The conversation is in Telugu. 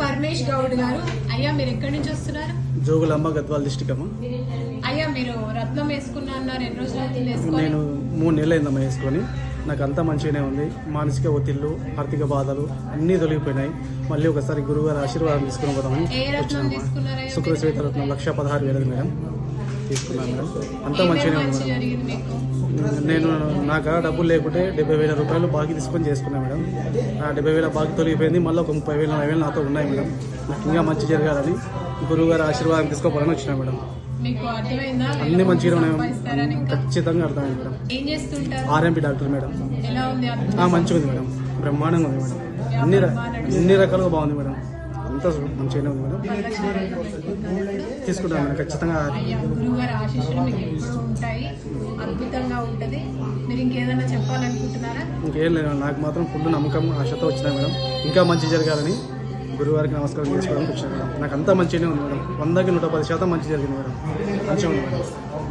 పరమేష్ గౌడ్ గారు. అయ్యా మీరు ఎక్కడి నుంచి వస్తున్నారు? జోగులమ్మ గద్వాల డిస్టిక్ అమ్మ అయ్యా మీరు రత్నం వేసుకున్నా అన్నారు ఎన్ని రోజులు నేను మూడు నెలలు అయిందమ్మా వేసుకొని. నాకు అంతా మంచిగానే ఉంది. మానసిక ఒత్తిళ్ళు ఆర్థిక బాధలు అన్నీ తొలగిపోయినాయి. మళ్ళీ ఒకసారి గురువుగారి ఆశీర్వాదం తీసుకుని పోదామని ఏ రత్నం వచ్చినాము తీసుకున్నారయ్యా శుక్ర శ్వేత రత్నం లక్ష పదహారు వేలది మేడం. తీసుకున్నాను మేడం. అంతా మంచిగానే ఉంది నేను నాకు డబ్బులు లేకుంటే డెబ్బై వేల రూపాయలు బాకీ తీసుకొని చేసుకున్నాను మేడం. ఆ డెబ్బై వేల బాకీ తొలగిపోయింది మళ్ళీ ఒక ముప్పై వేలు నలభై వేలు నాతో ఉన్నాయి మేడం. నాకు ఇంకా మంచి జరగాలని గురువుగారి ఆశీర్వాదం తీసుకోపోవాలని వచ్చినా మేడం. అన్ని మంచిగా ఉన్నాయి. ఖచ్చితంగా అర్థమైంది మేడం. RMP doctor madam. మంచిగా ఉంది? మేడం. బ్రహ్మాండంగా ఉంది మేడం. అన్ని అన్ని రకాలుగా బాగుంది మేడం. అంతా మంచిగానే ఉంది మేడం తీసుకుంటాను మేడం ఖచ్చితంగా. అయ్యా గురువుగారి ఆశీస్సులు మీకు ఎప్పుడు ఉంటాయి. అద్భుతంగా ఉంటది. మీరు ఇంకేదైనా చెప్పాలనుకుంటున్నారా? ఇంకేం లేదు నాకు మాత్రం ఫుల్ నమ్మకం ఆశతో వచ్చినా మేడం. ఇంకా మంచి జరగాలని గురువారికి నమస్కారం చేసుకోవడానికి వచ్చాను మేడం. నాకు అంతా మంచిగానే ఉంది మేడం. వందకి నూట పది శాతం మంచి జరిగింది మేడం. మంచిగా ఉంది మేడం.